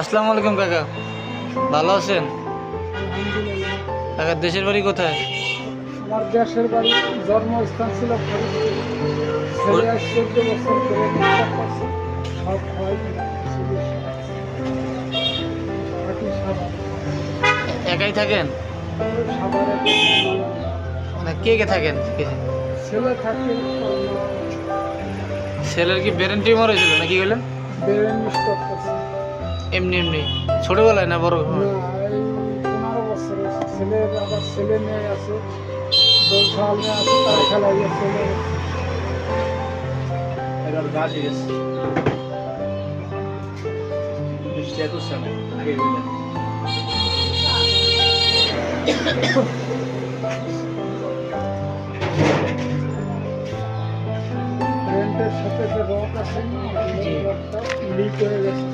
আসসালামু আলাইকুম কাকা। ভালো আছেন? কাকা দেশের বাড়ি কোথায়? আমার দেশের বাড়ি জন্মস্থান ছিল একাই থাকেন? মানে কে কে থাকেন? ছেলে থাকে ছেলের কি ব্রেন টিউমার হয়েছিল নাকি বললেন বেরেন স্টক করছে এমনি এমনি। ছোটবেলায় না বড়? পনেরো বছর হয়েছে। আবার ছেলে মেয়ে আছে দোল আছে তার খেলাই ছেলে এবার গাছ গেছে। বৃষ্টি এত আগে সাথে যে রক আছে লিক হয়ে গেছে।